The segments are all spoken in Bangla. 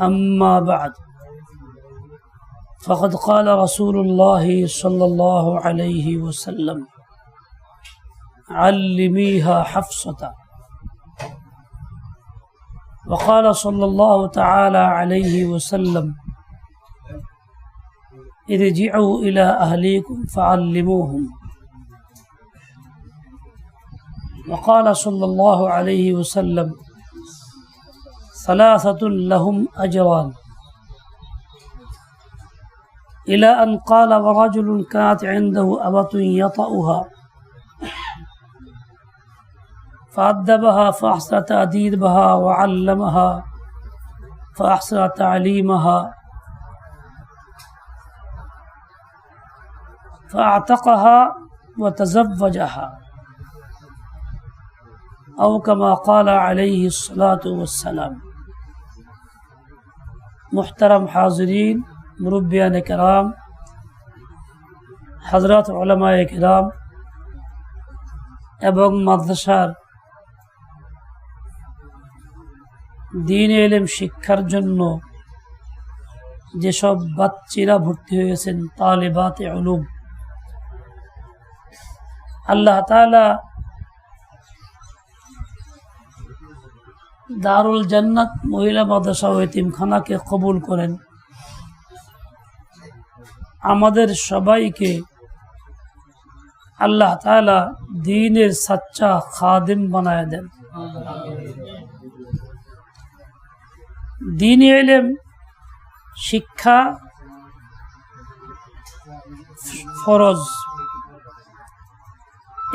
أما بعد فقد قال رسول الله صلى الله عليه وسلم علميها حفصة. وقال صلى الله تعالى عليه وسلم ارجعوا إلى أهليكم فعلموهم. وقال صلى الله عليه وسلم ثلاثة لهم أجران. إلى أن قال ورجل كانت عنده أبة يطأها. فأدبها فأحسن تأديبها وعلمها فأحسن تعليمها. فأعتقها وتزوجها. أو كما قال عليه الصلاة والسلام. মোহতারাম হাজরিন মুরব্বিয়ান কেরাম হজরত ওলামায় কেরাম এবং মাদ্রাসার দিন এলেম শিক্ষার জন্য যেসব বাচ্চিরা ভর্তি হয়েছেন, তালেবাতে অলুম আল্লাহ তালা দারুল জান্নাত মহিলা মাদ্রাসা ও এতিমখানাকে কবুল করেন। আমাদের সবাইকে আল্লাহ তালা দিনের সাচ্চা খাদিম বানায় দেন। দিন এলেম, শিক্ষা ফরজ।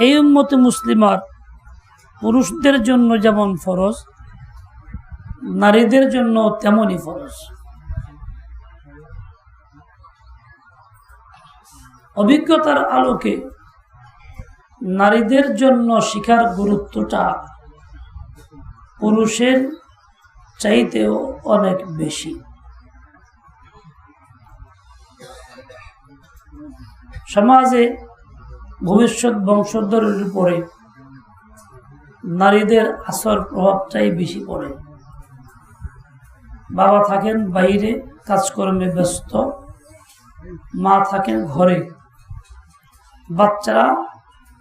এই উম্মতে মুসলিমার পুরুষদের জন্য যেমন ফরজ নারীদের জন্য তেমনই ফরজ। অভিজ্ঞতার আলোকে নারীদের জন্য শিখার গুরুত্বটা পুরুষের চাইতেও অনেক বেশি। সমাজে ভবিষ্যৎ বংশধরের উপরে নারীদের আসর প্রভাবটাই বেশি পড়ে। বাবা থাকেন বাইরে, কাজকর্মে ব্যস্ত, মা থাকেন ঘরে। বাচ্চারা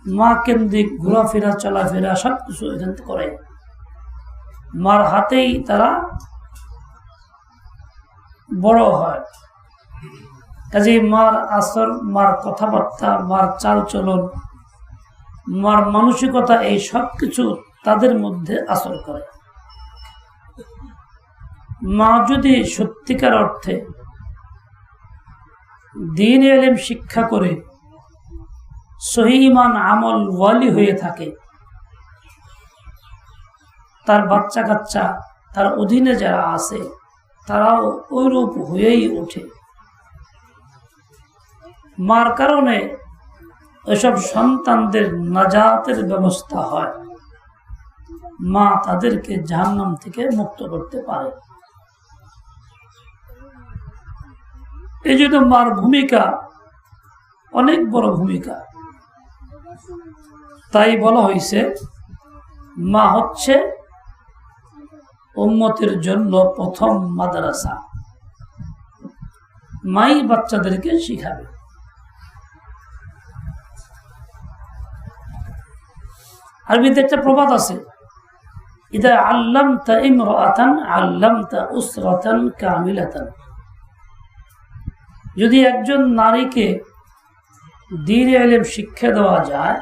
মা কেন্দ্রিক ঘোরাফেরা, চলাফেরা সব কিছু এখান করে। মার হাতেই তারা বড় হয়। কাজে মার আসর, মার কথাবার্তা, মার চাল চলন মার মানসিকতা, এই সব কিছু তাদের মধ্যে আসর করে। মা যদি সত্যিকার অর্থে দিন এলেম শিক্ষা করে সহিমান আমল ওয়ালি হয়ে থাকে, তার বাচ্চা কাচ্চা তার অধীনে যারা আছে, তারাও ওইরূপ হয়েই ওঠে। মার কারণে এসব সন্তানদের নাজাতের ব্যবস্থা হয়। মা তাদেরকে জাহান্নাম থেকে মুক্ত করতে পারে। এই জন্য মার ভূমিকা, অনেক বড় ভূমিকা। তাই বলা হয়েছে, মা হচ্ছে উম্মতের জন্য প্রথম মাদ্রাসা। মাই বাচ্চাদেরকে শিখাবে। আর আরবিতে একটা প্রবাদ আছে, ইদা আল্লাম তা ইমরাতান আল্লাম তা উসরাতান কামিলাতান। যদি একজন নারীকে দিন এলেম শিক্ষা দেওয়া যায়,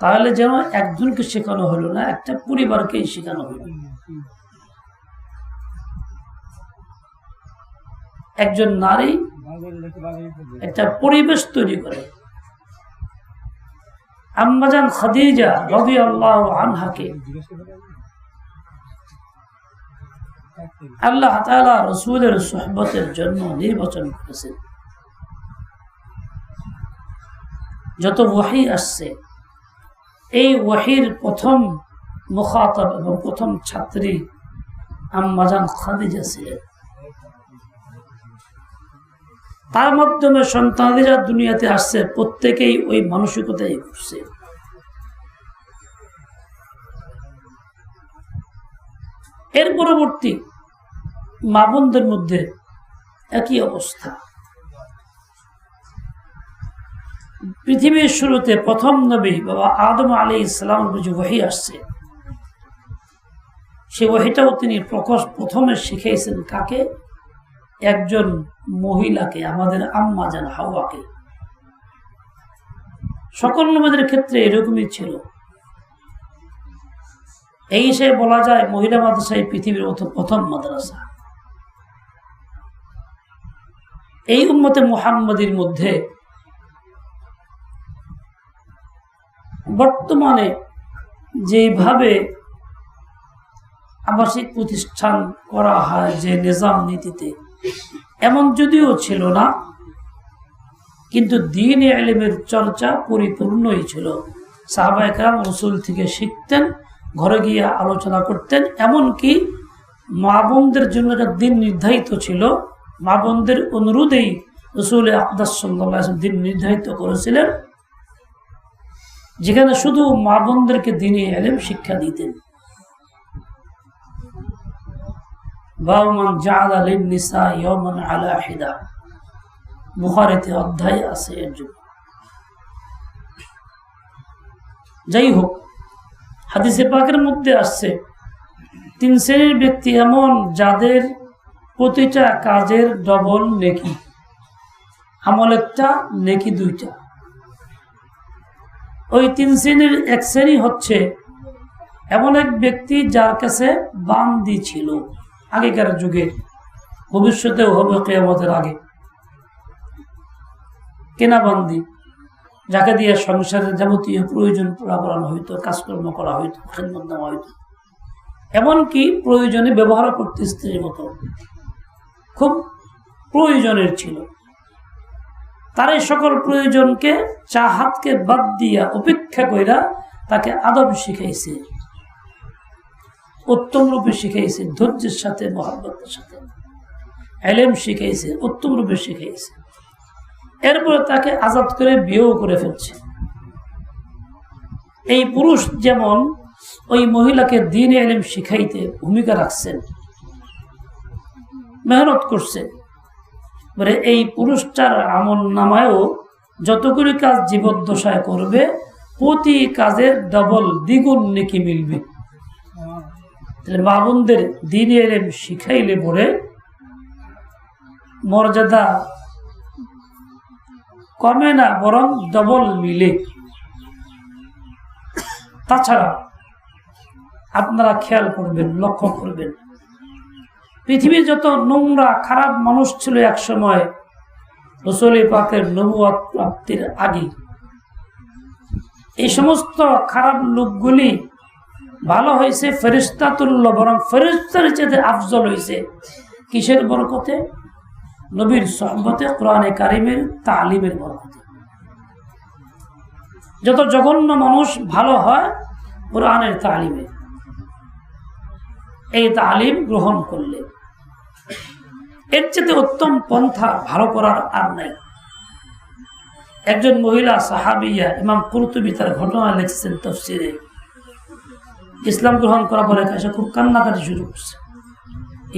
তাহলে যেন একজনকে শেখানো হলো না, একটা পরিবারকেই শেখানো হলো। একজন নারী একটা পরিবেশ তৈরি করে। আম্মাজান খাদিজা রবি আল্লাহ আনহাকে আল্লাহ তালা রসুলের সোহবতের জন্য নির্বাচন করেছেন। যত ওয়াহি আসছে, এই ওয়াহির প্রথম মুখাতব এবং প্রথম ছাত্রী আম্মাজান খাদিজা ছিলেন। তার মাধ্যমে সন্তানেরা দুনিয়াতে আসছে, প্রত্যেকেই ওই মানসিকতাই ঘুরছে এর পরবর্তী মা বোনদের মধ্যে একই অবস্থা। পৃথিবীর শুরুতে প্রথম নবী বাবা আদম আলী ইসলামের বুঝে ওহি আসছে। সে ওহিটাও তিনি প্রকাশ প্রথমে শিখেছেন কাকে? একজন মহিলাকে, আমাদের আম্মা যেন হাওয়াকে। সকল নবীদের ক্ষেত্রে এরকমই ছিল। এই হিসেবে বলা যায় মহিলা মাদ্রাসায় পৃথিবীর প্রথম মাদ্রাসা। এই উম্মতে মুহাম্মদের মধ্যে বর্তমানে যেভাবে আবাসিক প্রতিষ্ঠান করা হয়, যে নিজাম নীতিতে, এমন যদিও ছিল না, কিন্তু দিন এলেমের চর্চা পরিপূর্ণই ছিল। সাহাবাহাম রসুল থেকে শিখতেন, ঘরে গিয়ে আলোচনা করতেন, এমনকি মা বোনদের জন্য একটা দিন নির্ধারিত ছিল মা বোনদের অনুরোধেই রসুল আকদাস সাল্লাহ দিন নির্ধারিত করেছিলেন, যেখানে শুধু মা বোনদেরকে দিনে এলেম শিক্ষা দিতেন। যাই হোক, হাদিসে পাকের মধ্যে আসছে, তিন শ্রেণির ব্যক্তি এমন যাদের প্রতিটা কাজের ডবল নেকি। আমল একটা নেকি দুইটা। ওই তিন শ্রেণির এক শ্রেণি হচ্ছে এমন এক ব্যক্তি যার কাছে বান্দি ছিল আগেকার যুগে, ভবিষ্যতেও হবে কেয়ামতের আগে। কেনা বান্দি, যাকে দিয়ে সংসারের যাবতীয় প্রয়োজন পুরা করানো হইতো, কাজকর্ম করা হইতো নেওয়া হইতো। এমনকি প্রয়োজনে ব্যবহার করতে স্ত্রীর মতো। খুব প্রয়োজনের ছিল। তার এই সকল প্রয়োজনকে চাহাতকে বাদ দিয়া উপেক্ষা কইরা তাকে আদব শিখাইছে। উত্তম রূপে শিখাইছে, ধৈর্যের সাথে, মহাব্বতের সাথে। এলেম শিখাইছে, উত্তম রূপে শিখাইছে। এরপরে তাকে আজাদ করে বিয়েও করে ফেলছে। এই পুরুষ যেমন ওই মহিলাকে দিন এলেম শিখাইতে ভূমিকা রাখছেন মেহনত করছে। মানে এই পুরুষটার আমল নামায়ও যতগুলি কাজ জীবদ্দশায় করবে, প্রতি কাজের ডবল দ্বিগুণ নেকি মিলবে। তাহলে বাবুনদের দিন এলেম শিখাইলে পরে মর্যাদা কমে না, বরং ডবল মিলে। তাছাড়া আপনারা খেয়াল করবেন, লক্ষ্য করবেন। পৃথিবীর যত নোংরা, খারাপ মানুষ ছিল এক সময় রসলি পাকের নবুয়াত প্রাপ্তির আগে। এই সমস্ত খারাপ লোকগুলি ভালো হয়েছে ফেরিস্তা তুল্য বরং ফেরিস্তার চেয়ে আফজল হয়েছে। কিসের বরকতে? নবীর সহবতে, কোরআনে কারিমের তালিমের বরকতে। যত জঘন্য মানুষ ভালো হয়, কোরআনের তালিমে। এই তালিম গ্রহণ করলে। এর চেয়ে উত্তম পন্থা ভালো করার আর নাই। একজন মহিলা সাহাবিয়া ইমাম কুরতুবি তার ঘটনা লিখছেন তফসিরে। ইসলাম গ্রহণ করার পরে কাছে খুব কান্নাকাটি শুরু করছে।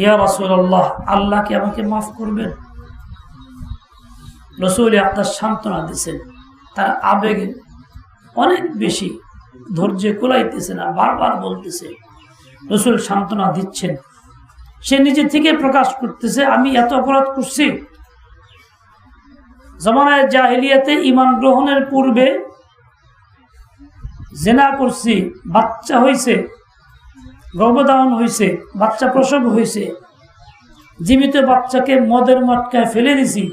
ইয়া রসুল্লাহ আল্লাহ কি আমাকে মাফ করবেন? রসুল আপনার সান্ত্বনা দিচ্ছেন তার আবেগে অনেক বেশি। ধৈর্য কোলাইতেছে না, বারবার বলতেছে। রসুল সান্ত্বনা দিচ্ছেন। সে নিজে থেকে প্রকাশ করতেছে, আমি এত অপরাধ করছি। জমানায় জাহিলিয়াতে ইমান গ্রহণের পূর্বে জেনা করছি, বাচ্চা হয়েছে গর্ভধারণ হয়েছে বাচ্চা প্রসব হয়েছে জীবিত বাচ্চাকে মদের মটকায় ফেলে দিছি,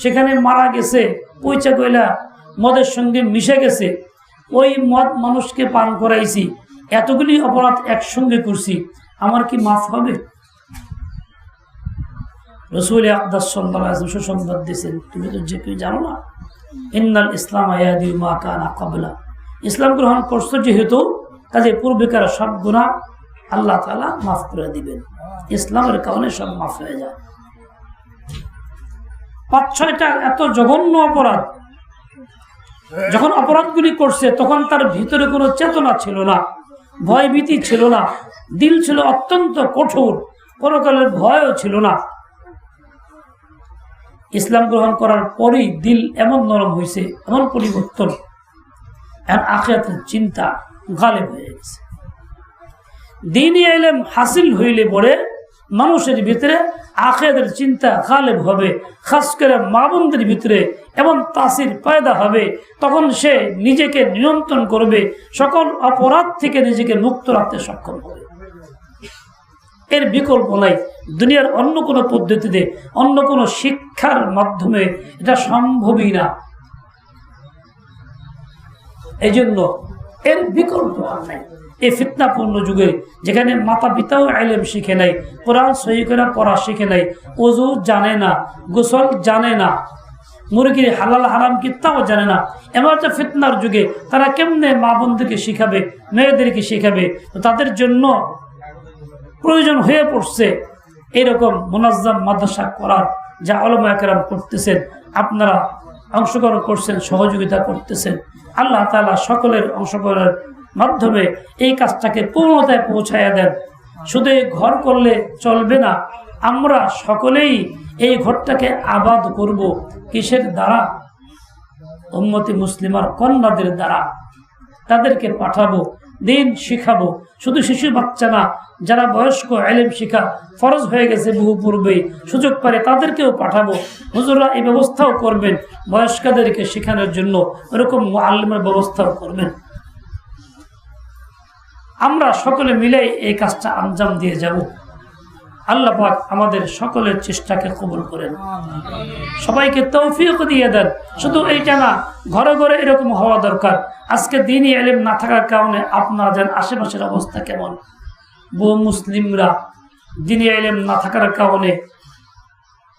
সেখানে মারা গেছে পয়চা কইলা মদের সঙ্গে মিশে গেছে, ওই মদ মানুষকে পান করাইছি, এতগুলি অপরাধ একসঙ্গে করছি। আমার কি মাফ হবে? রসুল আকদাস সুসংবাদ দিয়েছেন। তুমি তো যে কেউ জানো না? ইন্নাল ইসলাম আয়াদি মা কানা কবলা ইসলাম গ্রহণ করছ যেহেতু কাজে পূর্বেকার সব গুণা আল্লাহ তালা মাফ করে দিবেন। ইসলামের কারণে সব মাফ হয়ে যায়। পাঁচ ছয়টা এত জঘন্য অপরাধ, যখন অপরাধগুলি করছে, তখন তার ভিতরে কোনো চেতনা ছিল না, ভয়ভীতি ছিল না। দিল ছিল অত্যন্ত কঠোর, পরকালের ভয়ও ছিল না। ইসলাম গ্রহণ করার পরই দিল এমন নরম হয়েছে এমন পরিবর্তন এখন আখেরাতের চিন্তা গালে হয়ে গেছে। দিনই এলেম হাসিল হইলে পরে মানুষের ভিতরে আখেদের চিন্তা গালেব হবে, খাস করে মা বোনদের ভিতরে এমন তাসির পায়দা হবে, তখন সে নিজেকে নিয়ন্ত্রণ করবে, সকল অপরাধ থেকে নিজেকে মুক্ত রাখতে সক্ষম হবে। এর বিকল্প নাই। দুনিয়ার অন্য কোনো পদ্ধতিতে, অন্য কোনো শিক্ষার মাধ্যমে এটা সম্ভবই না। এই জন্য এর বিকল্প আর নাই। এই ফিতনাপূর্ণ যুগে যেখানে মাতা পিতাও আইলেম শিখে নাই, কোরআন সহি পড়া শিখে নাই অজু জানে না, গোসল জানে না, মুরগির হালাল হারাম কি তাও জানে না, এমন একটা ফিতনার যুগে তারা কেমনে মা বোনদেরকে শিখাবে, মেয়েদেরকে শিখাবে? তাদের জন্য প্রয়োজন হয়ে পড়ছে। এরকম মোনাজ্জাম মাদ্রাসা করার যা আলমা একরাম করতেছেন, আপনারা অংশগ্রহণ করছেন, সহযোগিতা করতেছেন। আল্লাহ তালা সকলের অংশগ্রহণের মাধ্যমে এই কাজটাকে পূর্ণতায় পৌঁছাইয়া দেন। শুধু ঘর করলে চলবে না, আমরা সকলেই এই ঘরটাকে আবাদ করব। কিসের দ্বারা? উম্মতি মুসলিমার কন্যাদের দ্বারা। তাদেরকে পাঠাবো। দিন শিখাবো। শুধু শিশু বাচ্চা না, যারা বয়স্ক এলেম শিখা, ফরজ হয়ে গেছে বহু পূর্বে সুযোগ পারে তাদেরকেও পাঠাবো। হুজুররা এই ব্যবস্থাও করবেন, বয়স্কদেরকে শেখানোর জন্য এরকম আলেমের ব্যবস্থাও করবেন। আমরা সকলে মিলে এই কাজটা আঞ্জাম দিয়ে যাব। আল্লাহ পাক আমাদের সকলের চেষ্টাকে কবুল করেন। সবাইকে তৌফিক দিয়ে দেন। শুধু এইটা না, ঘরে ঘরে এরকম হওয়া দরকার। আজকে দিনই এলেম না থাকার কারণে আপনারা যান আশেপাশের অবস্থা কেমন। বহু মুসলিমরা দিনই এলেম না থাকার কারণে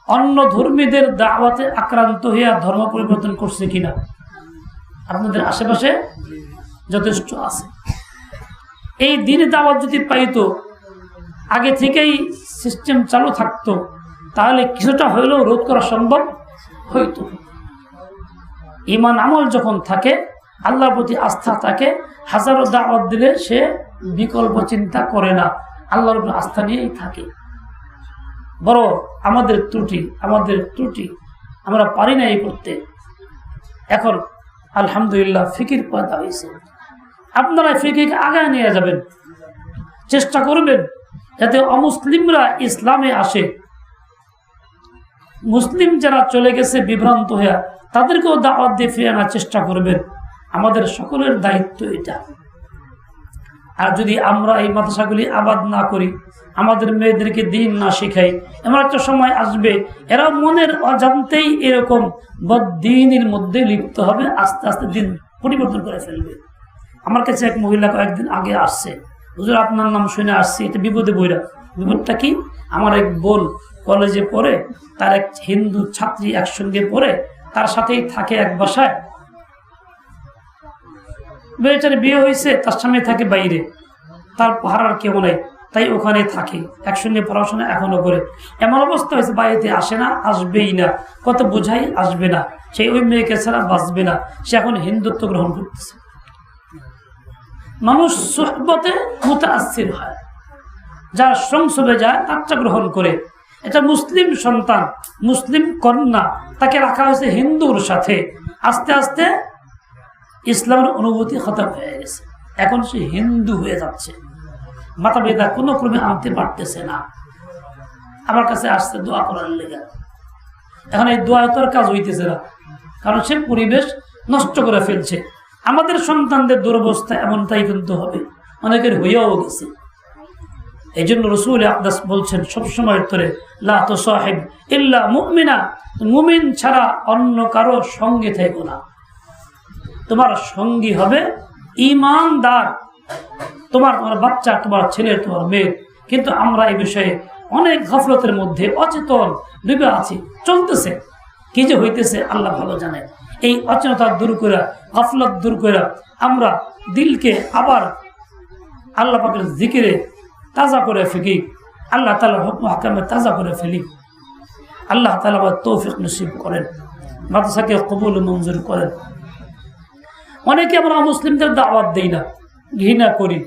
অন্য ধর্মীদের দাওয়াতে আক্রান্ত হইয়া ধর্ম পরিবর্তন করছে কিনা, আপনাদের আশেপাশে যথেষ্ট আছে। এই দিনে দাওয়াত যদি পাইতো আগে থেকেই সিস্টেম চালু থাকতো, তাহলে কিছুটা হইলেও রোধ করা সম্ভব হইতো। ইমান আমল যখন থাকে, আল্লাহর প্রতি আস্থা থাকে, হাজারো দাওয়াত দিলে সে বিকল্প চিন্তা করে না, আল্লাহর উপর আস্থা নিয়েই থাকে। বড় আমাদের ত্রুটি আমাদের ত্রুটি, আমরা পারি না এই করতে। এখন আলহামদুলিল্লাহ ফিকির পয়দা হয়েছে। আপনারা ফিকিরকে আগায় নিয়ে যাবেন, চেষ্টা করবেন। যাতে অমুসলিমরা ইসলামে আসে। মুসলিম যারা চলে গেছে বিভ্রান্ত হয়ে, তাদেরকেও দাওয়াত দিয়ে ফিরে আনার চেষ্টা করবেন। আমাদের সকলের দায়িত্ব এটা। আর যদি আমরা এই মাদ্রাসাগুলি আবাদ না করি, আমাদের মেয়েদেরকে দিন না শেখাই, এমন একটা সময় আসবে, এরা মনের অজান্তেই এরকম বদিনের মধ্যে লিপ্ত হবে, আস্তে আস্তে দিন পরিবর্তন করে ফেলবে। আমার কাছে এক মহিলা কয়েকদিন আগে আসছে। হুজুর, আপনার নাম শুনে আসছি, এটা বিপদে বইরা বিপদটা কি? আমার এক বোন কলেজে পড়ে, তার এক হিন্দু ছাত্রী একসঙ্গে পড়ে, তার সাথেই থাকে এক বাসায়। বেচারে বিয়ে হয়েছে, তার স্বামী থাকে বাইরে। তার পাহারার কেউ নেই, তাই ওখানে থাকে, একসঙ্গে পড়াশোনা এখনও করে। এমন অবস্থা হয়েছে, বাড়িতে আসে না, আসবেই না। কত বোঝাই, আসবে না। সেই ওই মেয়েকে ছাড়া বাঁচবে না। সে এখন হিন্দুত্ব গ্রহণ করতেছে। মানুষ সোহবতে মুতাসির হয়। যার সংসদে যায়, তারটা গ্রহণ করে। এটা মুসলিম সন্তান, মুসলিম কন্যা, তাকে রাখা হয়েছে হিন্দুর সাথে। আস্তে আস্তে ইসলামের অনুভূতি খতম হয়ে গেছে। এখন সে হিন্দু হয়ে যাচ্ছে। মাতা বেদা কোনো ক্রমে আনতে পারতেছে না। আমার কাছে আসছে, দোয়া করার লেগে। এখন এই দোয়া তোর কাজ হইতেছে না। কারণ সে পরিবেশ নষ্ট করে ফেলছে। আমাদের সন্তানদের দুরবস্থা এমনটাই কিন্তু হবে। অনেকের হইয়াও গেছে। এই জন্য রসুল আকাশ বলছেন সবসময় ধরে লাতো সাহেব ইল্লা মুমিনা, মুমিন ছাড়া অন্য কারও সঙ্গে থেকো না। তোমার সঙ্গী হবে ইমানদার। তোমার তোমার বাচ্চা, তোমার ছেলে, তোমার মেয়ে। কিন্তু আমরা এই বিষয়ে অনেক গফলতের মধ্যে অচেতন ডুবে আছি, চলতেছে। কি যে হইতেছে, আল্লাহ ভালো জানে এই অচেতনতা দূর করে গফলত দূর করে আমরা দিলকে আবার আল্লাহ পাকের জিকিরে তাজা করে ফেকি আল্লাহ তালার হুকম হাকামে তাজা করে ফেলি। আল্লাহ তালা আবার তৌফিক নসিব করেন, মাদ্রাসাকে কবুল মঞ্জুর করেন। অনেকে আমরা মুসলিমদের দাওয়াত দিই না, ঘৃণা করি।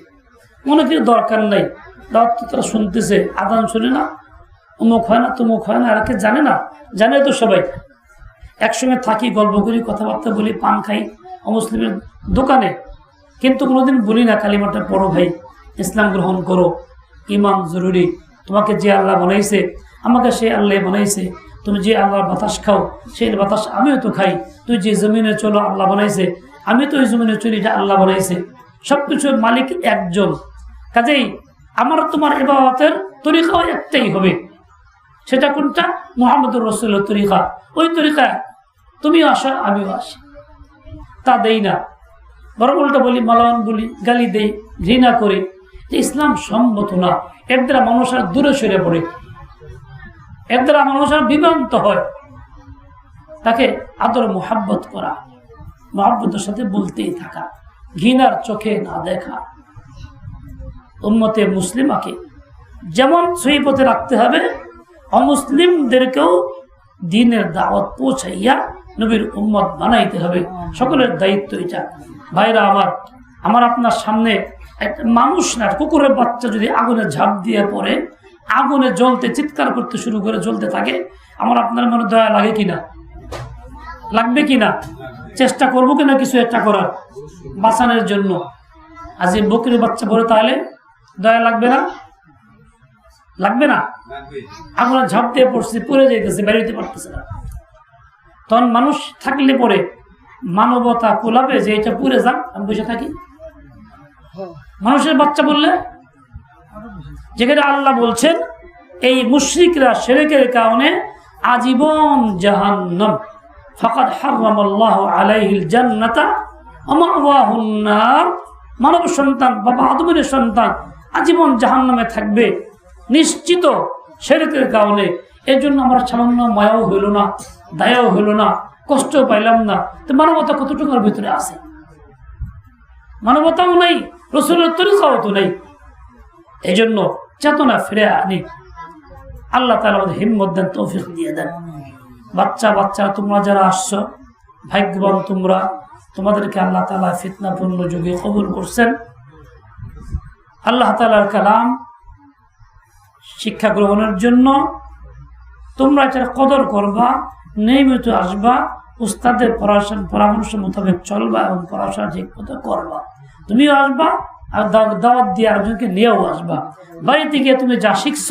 অনেকের দরকার নাই। দাওয়াত তো তারা শুনতেছে, আদান শুনে না, অমুক হয় না, তমুক হয় না, আর কে জানে না? জানে তো সবাই। একসঙ্গে থাকি, গল্প করি, কথাবার্তা বলি, পান খাই, অমুসলিমের দোকানে। কিন্তু কোনোদিন বলি না, কালিমাটা পড়ো ভাই, ইসলাম গ্রহণ করো, ইমান জরুরি। তোমাকে যে আল্লাহ বানাইছে, আমাকে সে আল্লাহ বানাইছে। তুমি যে আল্লাহর বাতাস খাও, সেই বাতাস আমিও তো খাই। তুই যে জমিনে চলো, আল্লাহ বানাইছে। আমি তো ওই জমিনে চলি, এটা আল্লাহ বানাইছে। সব কিছুর মালিক একজন। কাজেই আমার তোমার এবাদতের তরিকাও একটাই হবে। সেটা কোনটা? মোহাম্মদুর রসুল্লার তরিকা। ওই তরিকায় তুমিও আসো, আমিও আসি। তা দেই না। বরং উল্টো বলি মালান বলি, গালি দেই, ঘৃণা করি যে ইসলাম সম্মত না। এর দ্বারা মানুষ আর দূরে সরে পড়ে। এর দ্বারা মানুষ আর বিভ্রান্ত হয়। তাকে আদর, মোহাব্বত করা। মোহাব্বতের সাথে বলতেই থাকা। ঘৃণার চোখে না দেখা। উম্মতে মুসলিমাকে যেমন সেই পথে রাখতে হবে, অমুসলিমদেরকেও দিনের দাওয়াত পৌঁছাইয়া নবীর উম্মত বানাইতে হবে। সকলের দায়িত্ব এটা। ভাইরা আমার আমার আপনার সামনে একটা মানুষ না কুকুরের বাচ্চা যদি আগুনে ঝাঁপ দিয়ে পড়ে আগুনে জ্বলতে চিৎকার করতে শুরু করে জ্বলতে থাকে আমার আপনার মনে দয়া লাগে কিনা লাগবে কিনা চেষ্টা করব কিনা কিছু একটা করার? বাঁচানোর জন্য। আজ এই বকরির বাচ্চা পড়ে তাহলে দয়া লাগবে না? লাগবে না? আগুনে ঝাঁপ দিয়ে পড়ছে পড়ে যাইতেছে বেরোতে পারতেছে না। তখন মানুষ থাকলে পরে মানবতা কোলাবে যে এটা পুড়ে যান আমি বসে থাকি। মানুষের বাচ্চা বললে, যেখানে আল্লাহ বলছেন, এই মুশ্রিকরা, সেরেকের কারণে আজীবন জাহান্নাম। ফাকাদ হারামাল্লাহ আলাইহিল জান্নাতা আমাওয়াহুন নার। মানব সন্তান বাবা আদমের সন্তান আজীবন জাহান্নামে থাকবে। নিশ্চিত সেরেকের কারণে এর জন্য আমার সামান্য মায়াও হইল না, দায়াও হইল না কষ্ট পাইলাম না। তো মানবতা কতটুকুর ভিতরে আছে? মানবতাও নাই, রসুলের তরিকাও তো নেই। এই জন্য চেতনা ফিরে আনি। আল্লাহ তালা আমাদের হিম্মত দেন, তৌফিক দিয়ে দেন। বাচ্চা বাচ্চা, তোমরা যারা আসছো, ভাগ্যবান তোমরা, তোমাদেরকে আল্লাহ তালা ফিতনাপূর্ণ যুগে কবুল করছেন। আল্লাহ তালার কালাম শিক্ষা গ্রহণের জন্য তোমরা এটার কদর করবা, নিয়মিত আসবা, উস্তাদের পড়াশোনা পরামর্শ মোতাবেক চলবা এবং পড়াশোনা ঠিক মতো করবা। তুমিও আসবা আর দাওয়াত দিয়ে আরেকজনকে নিয়েও আসবা। বাড়িতে গিয়ে তুমি যা শিখছ,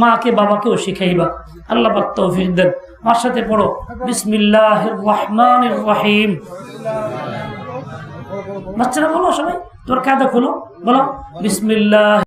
মাকে, বাবাকেও শিখাইবা। আল্লাহ পাক তৌফিক দেন। আমার সাথে পড়ো। বিসমিল্লাহ রহমান রহিম। বাচ্চারা বলো সবাই, তোর কায়দা খোলো। বলো, বিসমিল্লাহ